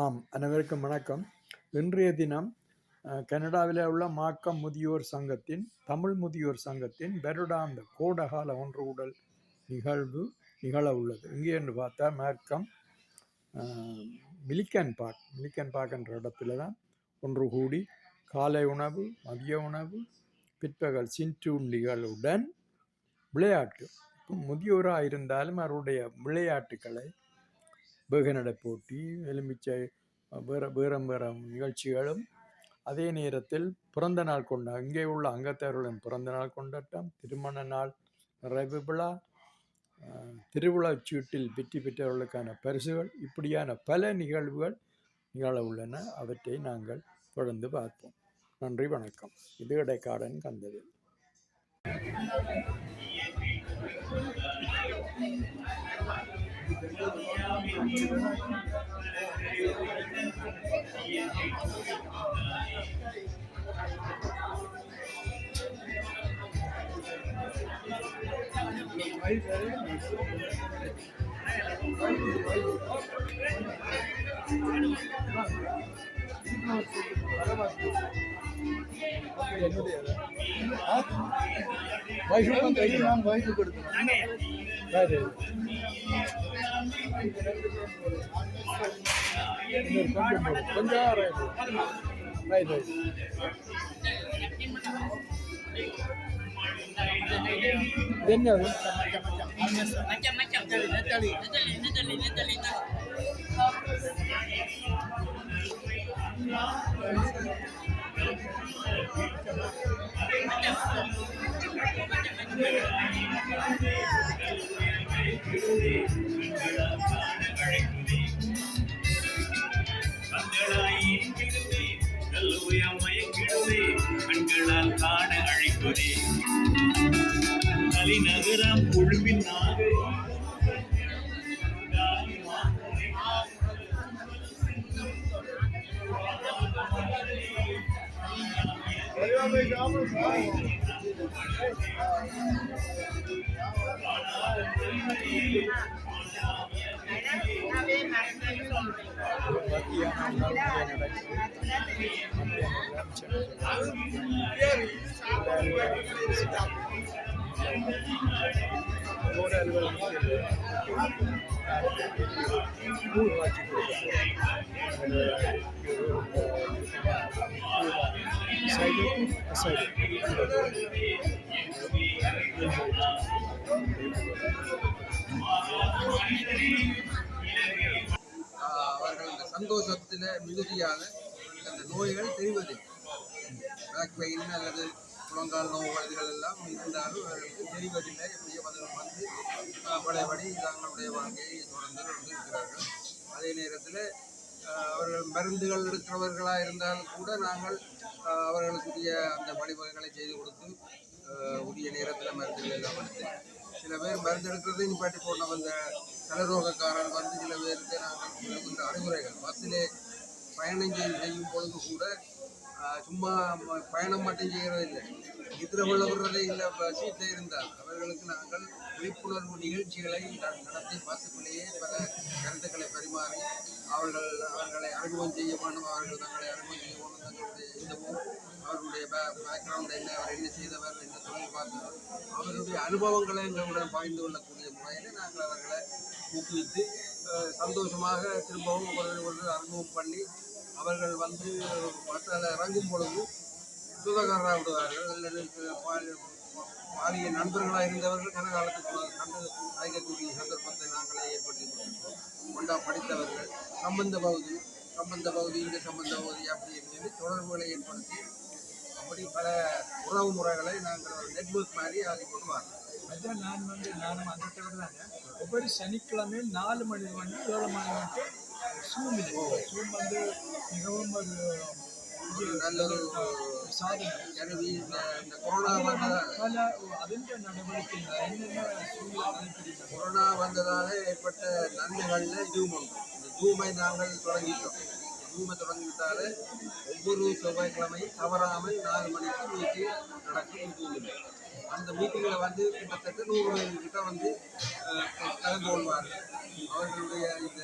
ஆம் அனைவருக்கும் வணக்கம். இன்றைய தினம் கனடாவில் உள்ள மாக்கம் முதியோர் சங்கத்தின் தமிழ் முதியோர் சங்கத்தின் வருடாந்த கோடகால ஒன்று உடல் நிகழ்வு நிகழ உள்ளது. இங்கே என்று பார்த்தா மார்க்கம் மிலிக்கன் பார்க் மிலிக்கன் பார்க் என்ற இடத்துல தான் ஒன்று கூடி காலை உணவு மதிய உணவு பிற்பகல் சிற்றுண்டிகளுடன் விளையாட்டு. முதியோராக இருந்தாலும் அவருடைய விளையாட்டுக்களை வேகநடை போட்டி எலுமிச்சை வேற வேறம் வேறு நிகழ்ச்சிகளும் அதே நேரத்தில் பிறந்த நாள் கொண்டா இங்கே உள்ள அங்கத்தவர்களின் பிறந்த நாள் கொண்டாட்டம் திருமண நாள் நிறைவு விழா திருவிழா சீட்டில் வெற்றி பெற்றவர்களுக்கான பரிசுகள் இப்படியான பல நிகழ்வுகள் நிகழ உள்ளன. அவற்றை நாங்கள் தொடர்ந்து பார்ப்போம். நன்றி வணக்கம். இது இடைக்காடன் கந்தது ವಯಸ್ಸು ಅಂತ ಹೇಳಿ ನಾನು ವಯಸ್ಸು ಕೊಡ್ತೀನಿ tali tali tali tali tali. கண்களாயிருக்கிறதே கண்களால் காண அழைக்குதே தலைநகரம் கொழும்பின் நாகை ஆஹ் அவர்கள் இந்த சந்தோஷத்தில் மிகுதியாக அந்த நோய்கள் தெரிவதில்லை. பேக் பெயின் அல்லது முழங்கால் நோய்கள் எல்லாம் இருந்தாலும் அவர்களுக்கு தெரிவதில்லை. எப்படியோ அதில் வந்து ஆஹ் பழையபடி தங்களுடைய வாழ்க்கையை தொடர்ந்து கொண்டிருக்கிறார்கள். அதே நேரத்தில் அவர்கள் மருந்துகள் எடுக்கிறவர்களாக இருந்தாலும் கூட நாங்கள் அவர்களுக்குரிய அந்த வழிவகைகளை செய்து கொடுத்து உரிய நேரத்தில் மருந்துகள் எல்லாம் எடுத்து சில பேர் மருந்து எடுக்கிறதையும் பாட்டி போன வந்த தலைரோகக்காரர் வந்து சில பேருக்கு நாங்கள் கொடுக்கின்ற அறிவுரைகள். பஸ்ஸிலே பயணம் செய்யும் பொழுது கூட சும்மா பயணம் மட்டும் செய்கிறதில்லை நிதிர கொள்ள இல்லை சீட்டில் இருந்தால் அவர்களுக்கு நாங்கள் விழிப்புணர்வு நிகழ்ச்சிகளை நடத்தி பஸ்ஸுக்குள்ளேயே பல கருத்துக்களை பரிமாறி அவர்கள் அவர்களை அறிமுகம் செய்ய வேண்டும். அவர்கள் தங்களை அறிமுகம் செய்ய வேண்டும். தங்களுடைய இதுவும் அவர்களுடைய பேக்ரவுண்ட் என்ன அவர் என்ன செய்தவர் என்ன தொழில் பார்த்தவர் அவர்களுடைய அனுபவங்களை எங்களுடன் பகிர்ந்து கொள்ளக்கூடிய முறையில் நாங்கள் அவர்களை ஊக்குவித்து சந்தோஷமாக திரும்பவும் ஒரு ஒருவர் அறிமுகம் பண்ணி அவர்கள் வந்து பஸ்ஸில் இறங்கும் பொழுது சுதகாரராக விடுவார்கள். அல்லது பாலிய நண்பர்களாக இருந்தவர்கள் கனகாலத்துக்கு கண்டு அழைக்கக்கூடிய சந்தர்ப்பத்தை நாங்களே ஏற்படுத்தி கொடுத்திருக்கோம் கொண்டா படித்தவர்கள் சம்பந்த பகுதி சம்பந்த பகுதி இந்த சம்பந்த பகுதி அப்படி என்று தொடர்புகளை ஏற்படுத்தி அப்படி பல உறவு முறைகளை நாங்கள் நெட்வொர்க் மாதிரி ஆகி கொண்டு வரலாம் அதான் நான் வந்து நானும் அந்த தவிர தாங்க ஒவ்வொரு சனிக்கிழமையும் நாலு மணி வந்து ஏழு மணி வந்து சூம் இது. சூம் வந்து மிகவும் ஒரு இந்த கொரோனா வந்ததால் பல அதிர்ந்த நடவடிக்கைகள் என்னென்ன சூழ்நிலை அழைக்கிறீங்க கொரோனா வந்ததால ஏற்பட்ட நன்மைகள்ல ஒன்று இந்த ஜூமை நாங்கள் தொடங்கிட்டோம். ஜூமை தொடங்கிவிட்டால ஒவ்வொரு செவ்வாய்க்கிழமையும் தவறாமல் நாலு மணிக்கு மீட்டிங் நடக்கும் ஜூமில் அந்த மீட்டிங்கில் வந்து கிட்டத்தட்ட நூறு பேர் கிட்ட வந்து கலந்து கொள்வார்கள். அவர்களுடைய இந்த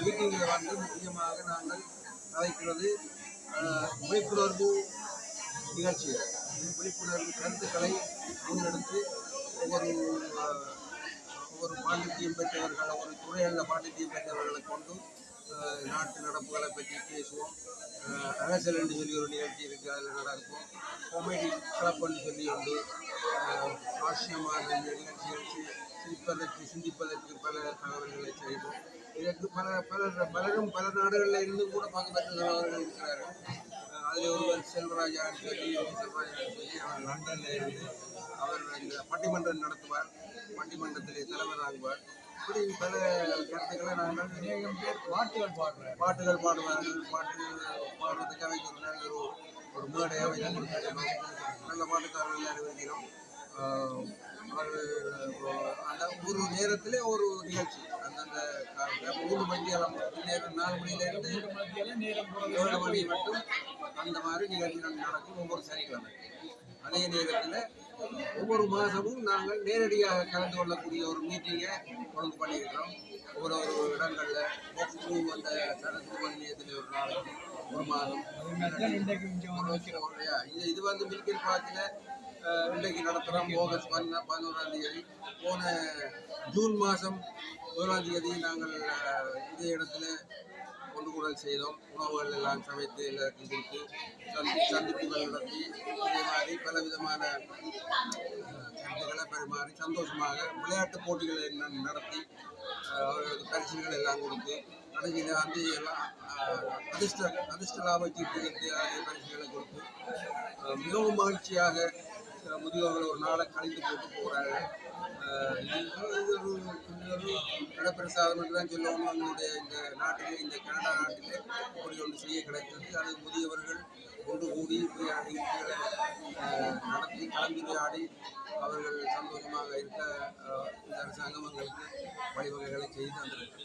மீட்டிங்கில் வந்து முக்கியமாக நாங்கள் அழைக்கிறது விழிப்புணர்வு நிகழ்ச்சிகள். விழிப்புணர்வு கருத்துக்களை முன்னெடுத்து ஒவ்வொரு ஒவ்வொரு பாண்டித்தியம் பெற்றவர்கள் ஒரு துறைகளில் பாண்டித்தியம் பெற்றவர்களை கொண்டு நாட்டு நடப்புகளை பற்றி பேசுவோம். அஹ், அரசியல் என்று சொல்லி ஒரு நிகழ்ச்சி இருக்குது அதில் நடக்கும். காமெடி கிளப் சொல்லி உண்டு. அஹ், ஹாஸ்யமான நிகழ்ச்சிகள் சிரிப்பதற்கு சிந்திப்பதற்கு பல தகவல்களை செய்வோம். இதற்கு பல பல பலரும் பல நாடுகளில் இருந்து கூட பங்கு பெற்றவர்கள் இருக்கிறார்கள். அதில் ஒருவர் செல்வராஜான்னு சொல்லி செல்வராஜான்னு சொல்லி அவர் லண்டனில் இருந்து அவர் இந்த பட்டிமன்றம் நடத்துவார். பட்டிமன்றத்திலே தலைவராகுவார். இப்படி பல கருத்துக்களை நாங்கள் அநேகம் பேர் பாட்டுகள் பாடுறாரு பாட்டுகள் பாடுவார்கள் பாட்டு பாடுறதுக்கு அவைக்கு ஒரு நல்ல ஒரு ஒரு மேடை அமைத்து கொடுத்திருக்கிறோம் நல்ல பாட்டுக்காரர்கள் அறிவிக்கிறோம் ஆஹ் அவர்கள் அந்த ஒரு நேரத்திலே ஒரு நிகழ்ச்சி. அந்தந்த மூணு மணியெல்லாம் நேரம் நாலு போறது ஏழு மணி மட்டும் அந்த மாதிரி நிகழ்ச்சிகள் நடக்கும் ஒவ்வொரு சனிக்கிழமை. அதே நேரத்தில் ஒவ்வொரு மாதமும் நாங்கள் நேரடியாக கலந்து கொள்ளக்கூடிய ஒரு மீட்டிங்கை ஒழுங்கு பண்ணியிருக்கிறோம். ஒரு ஒரு இடங்களில் ஒவ்வொரு அந்த சரத்து மணியத்தில் ஒரு நாளைக்கு ஒரு மாதம். அது மாதிரி வைக்கிறோம். இல்லையா? இது இது வந்து மில்கில் பார்க்கில் இன்றைக்கு நடத்துகிறோம் ஆகஸ்ட் பதினா பதினோராம் தேதி. போன ஜூன் மாதம் ஒன்றாம் தேதி நாங்கள் இதே இடத்துல கொண்டு கூடல் செய்தோம். உணவுகள் எல்லாம் சமைத்து எல்லாருக்கும் கொடுத்து சந்தி சந்திப்புகள் நடத்தி இதே மாதிரி பல விதமான கருத்துக்களை பரிமாறி சந்தோஷமாக விளையாட்டு போட்டிகளை ந- நடத்தி அவர்களுக்கு பரிசுகள் எல்லாம் கொடுத்து கடைசியில் வந்து எல்லாம் அதிர்ஷ்ட அதிர்ஷ்ட லாப சீட்டுகளுக்கு பரிசுகளை கொடுத்து மிகவும் மகிழ்ச்சியாக அஹ், முதியோர்கள் ஒரு நாளை கழித்து போட்டு போகிறாங்க அஹ், கடப்பிரசாதம் என்று தான் சொல்லணும். நம்மளுடைய இந்த நாட்டிலே இந்த கனடா நாட்டிலே இப்படி ஒன்று செய்ய கிடைத்தது அது முதியவர்கள் ஒன்று கூடி அஹ், நடத்தி கலந்துரையாடி அவர்கள் சந்தோஷமாக இருக்க இந்த அரசாங்கம் எங்களுக்கு வழிவகைகளை செய்து தந்திருக்கு.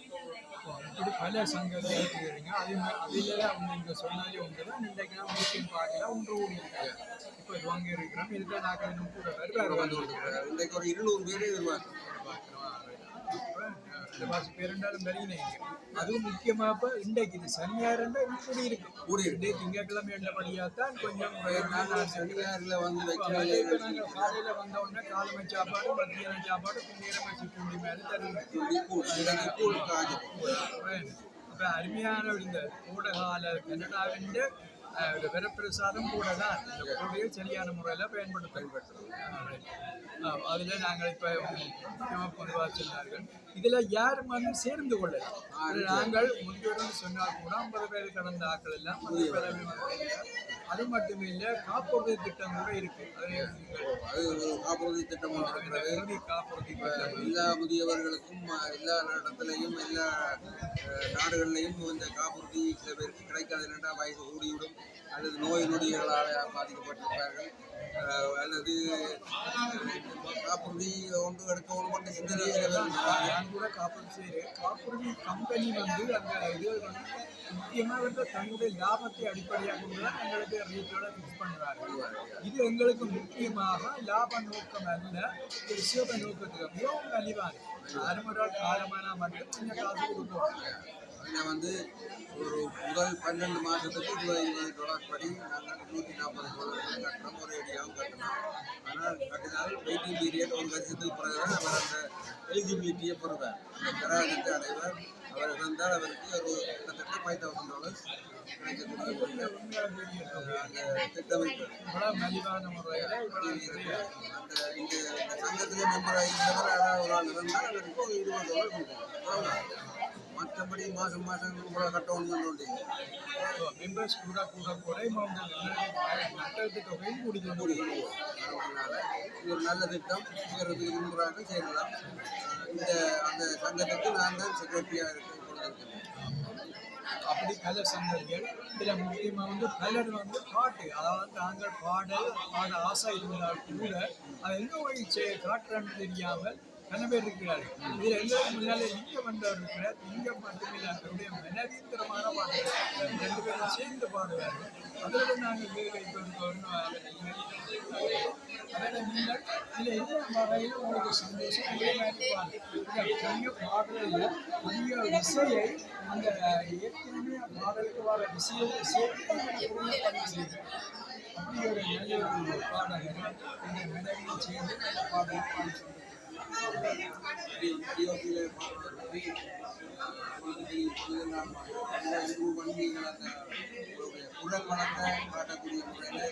இப்படி பல சங்கங்கள் இருக்கிறீங்க அதே மாதிரி அதில் அவங்க நீங்கள் சொன்னாலே ஒன்று தான் இன்றைக்கு நான் மீட்டிங் பார்க்கல ஒன்று கூடி இருக்காங்க. இப்போ வாங்கி இருக்கிறோம் இதுக்கு நாங்கள் இன்னும் கூட வருவார் வந்து. இன்றைக்கு ஒரு இருநூறு பேர் எதிர்பார்க்கிறோம். பாசி பேருண்டாலும் வருகிறீங்க அதுவும் முக்கியமாக இப்போ இன்றைக்கு இது சனியாக இருந்தால் இப்படி இருக்கு. கூடி. இன்றைக்கு திங்கட்கிழமை என்றபடியாக தான் கொஞ்சம் சனியாரில் வந்து இப்போ வைக்கிறாங்க நாங்கள் காலையில் வந்த உடனே காலமை சாப்பாடு மத்தியான சாப்பாடு சிற்றுண்டி மாதிரி தருவீங்க கூழ் காஜு அப்போ அருமையான இந்த கோடகால கனடாவின் ஒரு வரப்பிரசாதம் கூட தான் இந்த கோடையை சரியான முறையில் பயன்படுத்த பயன்படுத்துகிறோம் அதில் நாங்கள் இப்போ பொதுவாக சொன்னார்கள் இதில் யாரும் வந்து சேர்ந்து கொள்ளலாம். நாங்கள் முதியோர்னு சொன்னால் கூட ஐம்பது பேர் கடந்த ஆட்கள் எல்லாம் அது மட்டும் இல்லை காப்புறுதி திட்டம் கூட இருக்கு. காப்புறுதி திட்டம் காப்புறுதி திட்டம். எல்லா முதியவர்களுக்கும் எல்லா இடத்துலையும் எல்லா நாடுகள்லையும் இந்த காப்புறுதி சில பேருக்கு கிடைக்காது என்னென்னா வயசு கூடிவிடும். அல்லது நோய் நொடிகளால் பாதிக்கப்பட்டிருப்பார்கள். அல்லது காப்புறுதி ஒன்று எடுக்க ஒன்று மட்டும் இருப்பாங்க. நான் கூட காப்புறுதி செய்கிறேன் காப்புறுதி கம்பெனி வந்து அந்த இது வந்து முக்கியமாக வந்து தன்னுடைய லாபத்தை அடிப்படையாக கொண்டு தான் எங்களுக்கு ரேட்டோட ஃபிக்ஸ் பண்ணுறாரு இது எங்களுக்கு முக்கியமாக லாப நோக்கம் அல்ல ஒரு சிவ நோக்கத்துக்கு. மிகவும் மலிவான அறுமுறால் காலமான மட்டும் கொஞ்சம் காசு கொடுப்போம். அதில் வந்து ஒரு முதல் பன்னெண்டு மாதத்துக்கு இருபது இருபது டாலர் படி நாங்கள் நூற்றி நாற்பது டாலர் கட்டணும் ஒரு ஏடியாவும் கட்டணும் ஆனால் கட்டினால் வெயிட்டிங் பீரியட் ஒரு வருஷத்துக்கு பிறகு தான் அவர் அந்த எலிஜிபிலிட்டியை பெறுவார். அந்த கராகத்தை அடைவர். அவர் இறந்தால் அவருக்கு ஒரு கிட்டத்தட்ட ஃபைவ் தௌசண்ட் டாலர்ஸ் கிடைக்கக்கூடிய அந்த திட்டமைப்பு மலிவான முறையில் அந்த இங்கே இந்த சங்கத்திலே மெம்பராக இருந்தவர் யாராவது ஒரு ஆள் இருந்தால் அவருக்கு ஒரு இருபது டாலர் கொடுக்கும் அவ்வளவுதான். மற்றபடி மாதம் மாதம் இவ்வளோ கட்டணும் ஒன்று மெம்பர்ஸ் கூட கூட கூட நட்டத்து தொகையும் கூடிக்கொண்டு முடிக்கணும் அதனால ஒரு நல்ல திட்டம். செய்கிறதுக்கு விரும்புகிறாங்க செய்யலாம். இந்த அந்த சங்கத்துக்கு நான் தான் செக்ரட்டரியாக இருக்க கொண்டிருக்கிறேன். அப்படி பல சங்கங்கள் இதில் முக்கியமாக வந்து பலர் வந்து பாட்டு அதாவது நாங்கள் பாடல் பாட ஆசை இருந்தால் கூட அதை போய் செ- காட்டுறன்னு தெரியாமல் பல பேர் இருக்கிறார்கள் இதில் எல்லாரும் முன்னாலே லிங்கம் வந்தவர் இருக்கிறார் லிங்கம் மட்டுமில்லை மனதீந்திரமான பாடல்கள் ரெண்டு பேரும் சேர்ந்து பாடுவார்கள் அதோட நாங்கள் வேறு இப்போ அதில் நீங்கள் இதில் எந்த வகையில் உங்களுக்கு சந்தோஷம் இதே மாதிரி பாடலில் அதிக இசையை அந்த ஏற்கனவே பாடலுக்கு வர இசையோடு சேர்த்து நீங்கள் பதிவு அப்படி ஒரு நல்ல ஒரு பாடகர் இந்த சேர்ந்து அந்த பாடி டிஓபியில் நீங்கள் காட்டக்கூடிய முறையில்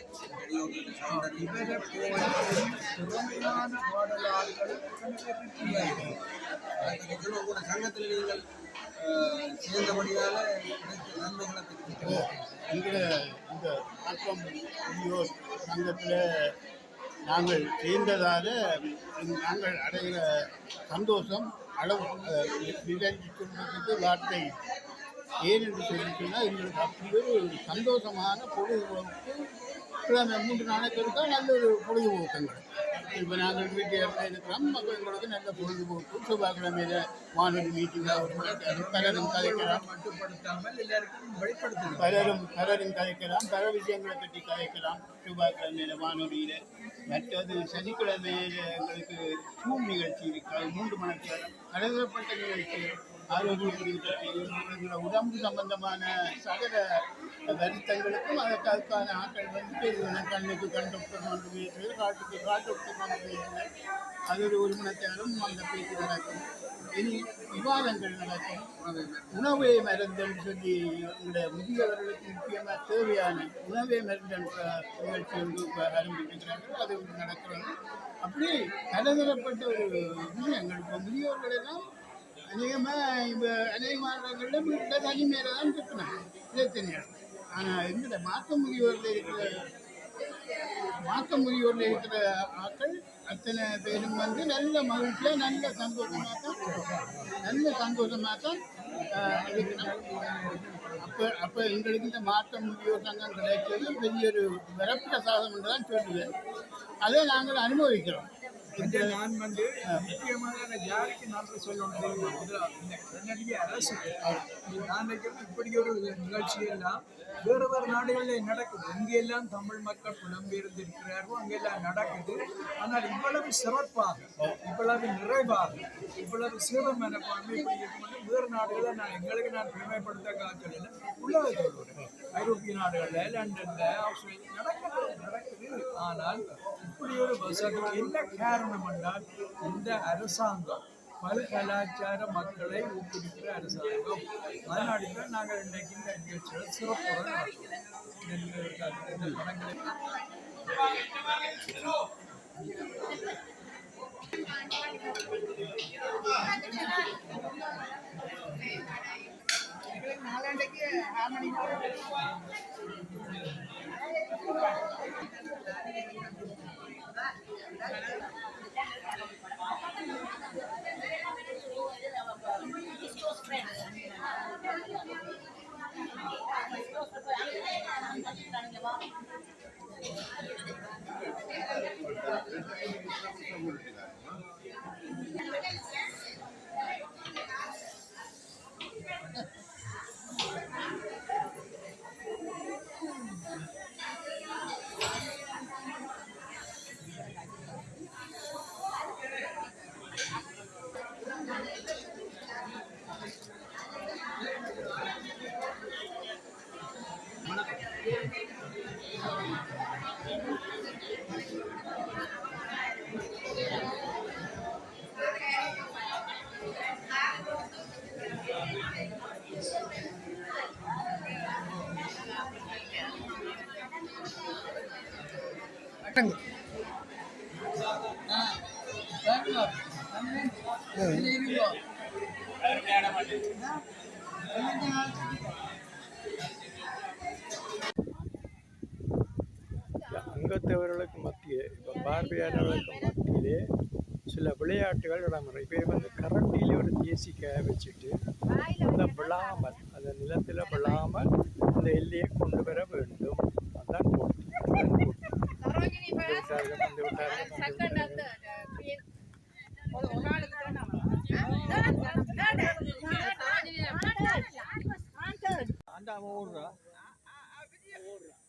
சங்கத்தில் நீங்கள் சேர்ந்தபடியால் நன்மைகளை பெற்று இந்த ஆக்கம் சங்கத்தில் நாங்கள் சேர்ந்ததால் நாங்கள் அடைகிற சந்தோஷம் அளவு விவரிக்கிறதுக்கு வார்த்தை. ஏன் என்று சொல்லி எங்களுக்கு அப்படி ஒரு சந்தோஷமான பொழுதுபோக்கு. மூன்று நாளைக்கு இருக்கா நல்ல ஒரு பொழுதுபோக்குங்கள் இப்போ நாங்கள் வீட்டில் இருக்கிறோம் அப்போ எங்களுக்கு நல்ல பொழுதுபோக்கு செவ்வாய்க்கிழமையில வானொலி மீட்டிங்காக ஒரு மணிக்கு பலரும் கலைக்கலாம் மட்டுப்படுத்தாமல் எல்லாருக்கும் வெளிப்படுத்தணும் பலரும் பலரும் கதைக்கலாம் பல விஷயங்களை பற்றி கலைக்கலாம் செவ்வாய்க்கிழமையில வானொலியில் மற்றது சனிக்கிழமையில எங்களுக்கு ஜூம் நிகழ்ச்சி இருக்கிறது மூன்று மணிக்கு கலகப்பட்ட நிகழ்ச்சி ஆரோக்கிய உடம்பு சம்பந்தமான சகல வருத்தங்களுக்கும் அதற்கு அதுக்கான ஆட்கள் வந்து பேசுவாங்க கண்ணுக்கு கண் டாக்டர் கொண்டு பேசுறது காட்டுக்கு காட்டு டாக்டர் கொண்டு பேசுறது அது ஒரு ஒரு அந்த பேச்சு நடக்கும். இனி விவாதங்கள் நடக்கும். உணவே மருந்துன்னு சொல்லி எங்களுடைய முதியவர்களுக்கு முக்கியமாக தேவையான உணவே மருந்து நிகழ்ச்சி வந்து ஆரம்பிக்கிறார்கள். அது வந்து நடக்கிறது. அப்படி பலதரப்பட்ட ஒரு விஷயங்கள். இப்போ முதியோர்களெல்லாம் அநேகமாக இப்போ அநேக மாநிலங்களில் வீட்டில் தனி மேலே தான் கற்றுனோம் இதே தனியாக ஆனால் எங்களோட மாற்ற முதியோரில் இருக்கிற மாற்ற முதியோரில் இருக்கிற ஆட்கள் அத்தனை பேரும் வந்து நல்ல மகிழ்ச்சியாக நல்ல சந்தோஷமாக தான் நல்ல சந்தோஷமாக தான் ஆஹ், அப்போ அப்போ எங்களுக்கு இந்த மாற்ற முதியோர் சங்கம் கிடைச்சது பெரிய ஒரு வரப்பிரசாதம் என்று தான் சொல்லுவேன். அதை நாங்கள் அனுபவிக்கிறோம். இந்த நான் வந்து முக்கியமாக யாருக்கு நன்றி சொல்லணும். தெரியுமா முதல்ல அரசு. நான் நினைக்கிறேன் இப்படி ஒரு நிகழ்ச்சி வேறு வேறு நாடுகளில் நடக்குது. எங்கெல்லாம் தமிழ் மக்கள் புலம்பெயர்ந்திருக்கிறார்களோ அங்கெல்லாம் நடக்குது. ஆனால் இவ்வளவு சிறப்பாக இவ்வளவு நிறைவாக இவ்வளவு சிறப்பு மனப்பான்மை இப்படி வேறு நாடுகளில் நான் எங்களுக்கு நான் பெருமைப்படுத்த காய்ச்சல் உள்ளதை சொல்லுவேன் ஐரோப்பிய நாடுகளில் லண்டனில் ஆஸ்திரேலியா நடக்கிறது நடக்குது. ஆனால் இப்படி ஒரு வசதி என்ன காரணம் என்றால் இந்த அரசாங்கம் பல கலாச்சார மக்களை ஊக்குவிக்கிற அரசாங்கம் அதனால தான் நாங்கள் இன்றைக்கு இந்த நிகழ்ச்சிகளை சிறப்புடன் நடத்துவோம். ஆறு மணிக்கு அங்கத்தவர்களுக்கு மத்தியே இப்போ பார்வையாளர்களுக்கு மத்தியிலே சில விளையாட்டுகள் இடம்பெறும் இப்போ வந்து கரண்டியில் ஒரு தேசிக்காய வச்சுட்டு அந்த விழாமல் அந்த நிலத்தில் விழாமல் அந்த எல்லையை கொண்டு வர வேண்டும். அதான் போட்டி அதான் போட்டி.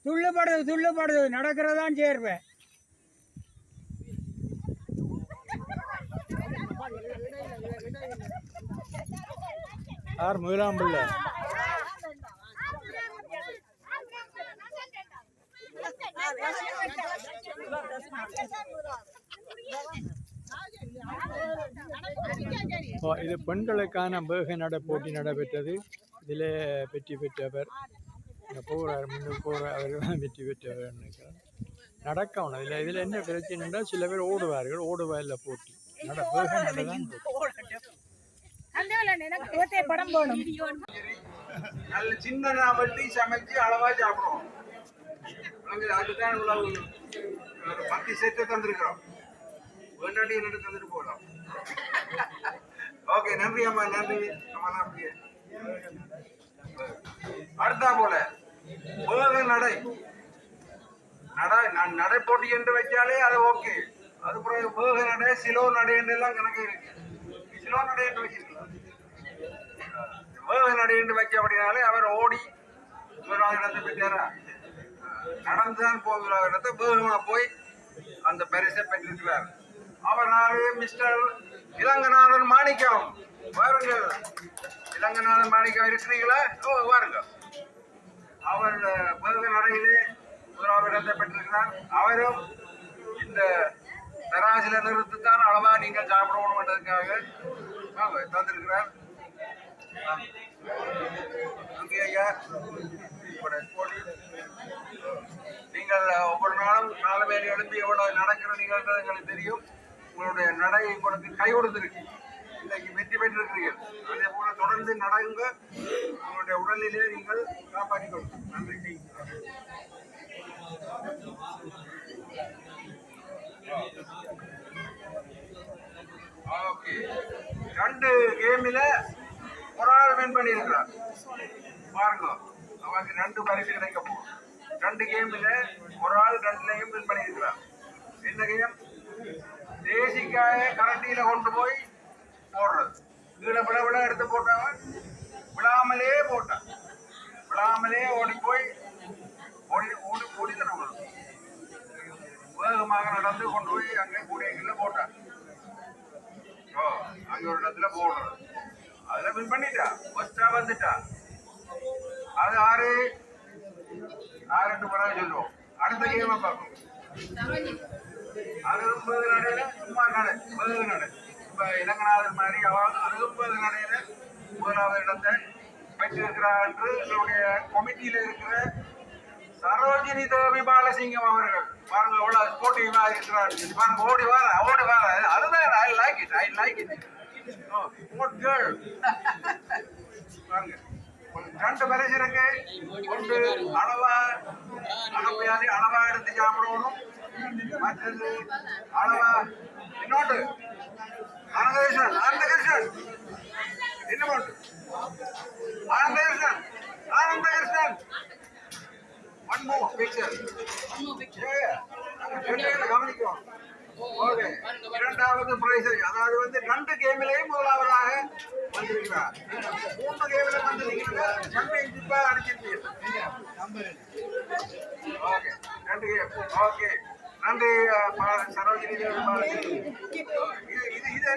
துள்ளுபடுது துள்ளுபடுது நடக்கிறதான் சேர்வேன் யார் முயலாம் பிள்ளை? இது பெண்களுக்கான வேக நட போட்டி நடைபெற்றது. இதில் வெற்றி பெற்றவர் இங்கே போகிறார் முன்னுக்கு போகிற அவர் தான் வெற்றி பெற்றவர் நினைக்கிறேன் நடக்கணும் இதில் இதில் என்ன பிரச்சனைன்னா சில பேர் ஓடுவார்கள் ஓடுவாயில் போட்டி நட வேக நட தான் போட்டி படம் போடும் நல்ல சின்னதா வெட்டி சமைச்சு அளவா சாப்பிடுவோம் நாங்க அதுதான் இவ்வளவு ஒரு பத்து செட்டு தந்திருக்கிறோம் வேண்டாட்டி ரெண்டு தந்துட்டு போகலாம் ஓகே நன்றி அம்மா நன்றி அம்மா நன்றி அடுத்தா போல. உலக நடை. நடை நான் நடை போட்டி என்று வைச்சாலே அது ஓகே. அது பிறகு உலக நடை சிலோ நடை என்று எல்லாம் கணக்கு இருக்கு. சிலோ நடை என்று வச்சிருக்கலாம் வேக நடை என்று வைக்க அப்படினாலே அவர் ஓடி முதலாவது இடத்தை பெற்றாரா? நடந்துதான் போகிறார் இடத்தை வேகமா போய் அந்த பரிசை பெற்றிருக்கிறார். அவரால் மிஸ்டர் இளங்கநாதன் மாணிக்கம். பாருங்கள் இளங்கநாதன் மாணிக்கம் இருக்கிறீங்களா? ஓ வாருங்க அவர் வேக நடையிலே முதலாவது இடத்தை பெற்றிருக்கிறார். அவரும் இந்த தராசில நிறுத்தித்தான் அளவா நீங்கள் சாப்பிடணும்ன்றதுக்காக தந்திருக்கிறார். நன்றி ஐயா நீங்கள் ஒவ்வொரு நாளும் நாலு பேர் எழுப்பி எவ்வளவு நடக்கிற நிகழ்வு எங்களுக்கு தெரியும். உங்களுடைய நடை உங்களுக்கு கை கொடுத்துருக்கு. இன்றைக்கு வெற்றி பெற்றிருக்கிறீர்கள். அதே போல தொடர்ந்து நடங்க. உங்களுடைய உடலிலே நீங்கள் காப்பாற்றிக் கொள்ளுங்கள் நன்றி ஓகே. ரெண்டு கேமில் ஒரு ஆள் வின் பண்ணியிருக்கிறார். பாருங்க. அவருக்கு ரெண்டு பரிசு கிடைக்க போகும் ரெண்டு கேமில் ஒரு ஆள் ரெண்டுலையும் வின் பண்ணியிருக்கிறார். என்ன கேம்? தேசிக்காய கரண்டியில கொண்டு போய் போடுறது. கீழே விழ விழ எடுத்து போட்டவன் விழாமலே போட்டான். விழாமலே ஓடி போய் ஓடி ஓடி ஓடி தரம் வேகமாக நடந்து கொண்டு போய் அங்கே கூடிய போட்டான். ஓ அங்க ஒரு இடத்துல போடுறது. அதுல வின் பண்ணிட்டா. ஃபர்ஸ்டா வந்துட்டா. அது ஆறு. ஆறு படம் சொல்லுவோம். அடுத்த கேம பார்ப்போம். அறுபது நடையில சும்மா நடை. வேக நடை இப்போ இளங்கநாதன் மாதிரி அவ அறுபது நிலையில முதலாவது இடத்தை பெற்றிருக்கிறார் என்று எங்களுடைய கமிட்டியில் இருக்கிற சரோஜினி தேவி பாலசிங்கம் அவர்கள். பாருங்க எவ்வளவு ஸ்போர்ட்டிவா இருக்கிறார். பாருங்க ஓடி வார ஓடி வார அதுதான் I like it I like it good girl பாருங்க ரெண்டு பரிசு இருக்கு ஒன்று அளவா அளவையாதி அளவா எடுத்து சாப்பிடணும். மற்றது அளவா இன்னொன்று. ஆனந்தகிருஷ்ணன் ஆனந்தகிருஷ்ணன். என்ன ஒன்று Anandakrishnan Anandakrishnan. One more picture கவனிக்கும் ஓகே இரண்டாவது பிரைஸ் அதாவது வந்து ரெண்டு கேமிலேயும் முதலாவதாக வந்திருக்கிறார். மூன்று கேமில வந்திருக்கீங்க சாம்பியன்ஷிப்பா அடிச்சிருக்கீங்க. ஓகே ரெண்டு கேம் ஓகே. நன்றி அஹ், பா- சரோஜினி தேவி பாலாஜி. இது இது இது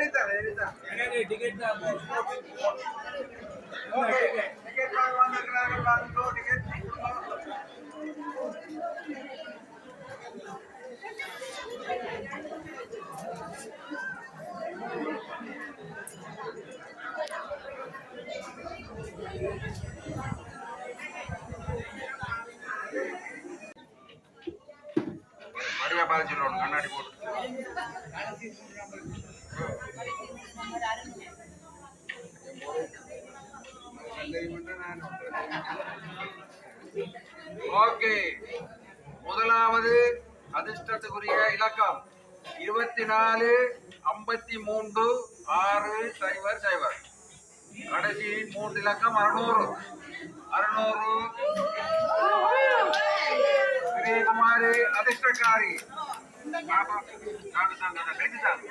இருபத்தி நாலு ஐம்பத்தி மூன்று ஆறு சைபர் சைபர். கடைசி மூன்று இலக்கம் அறுநூறு. அறுநூறு. ஸ்ரீகுமாரி அதிர்ஷ்டக்காரி பாப்பா, காட்டு தாங்க, அதை கட்டி தாங்க.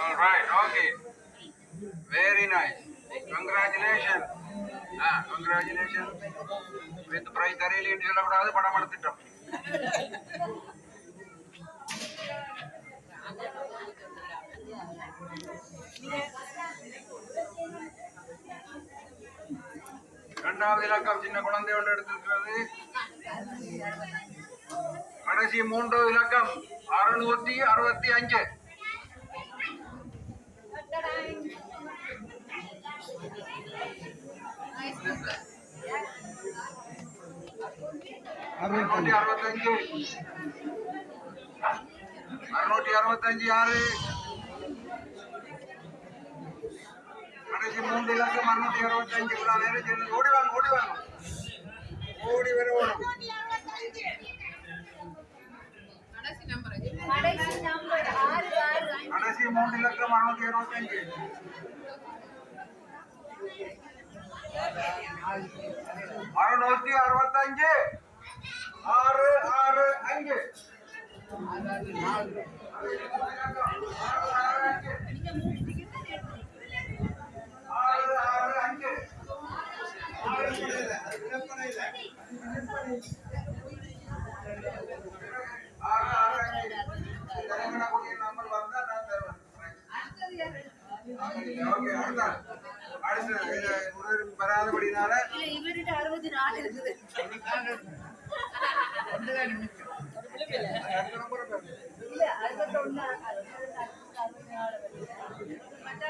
All right, okay. Very nice. Congratulations. Ah, congratulations. With prize தரையில் என்று சொல்லக்கூடாது படம் எடுத்துட்டோம் இரண்டாவது இலக்கம் சின்ன குழந்தை ஒன்று எடுத்திருக்கிறது கடைசி மூன்று இலக்கம் அறுநூத்தி அறுபத்தி அஞ்சு அறுநூத்தி அறுபத்தஞ்சு அறுநூத்தி அறுபத்தஞ்சு யாரு கடைசி மூன்று இலக்கம் அறுநூத்தி அறுபத்தஞ்சு. ஓடி வாங்க ஓடி வாங்க ஓடி வர ஓடும் கடைசி அஞ்சு மூன்று இலக்கம் அறுநூத்தி அறுபத்தஞ்சு அறுநூத்தி அறுபத்தஞ்சு. ஆறு ஆறு அஞ்சு ஆறு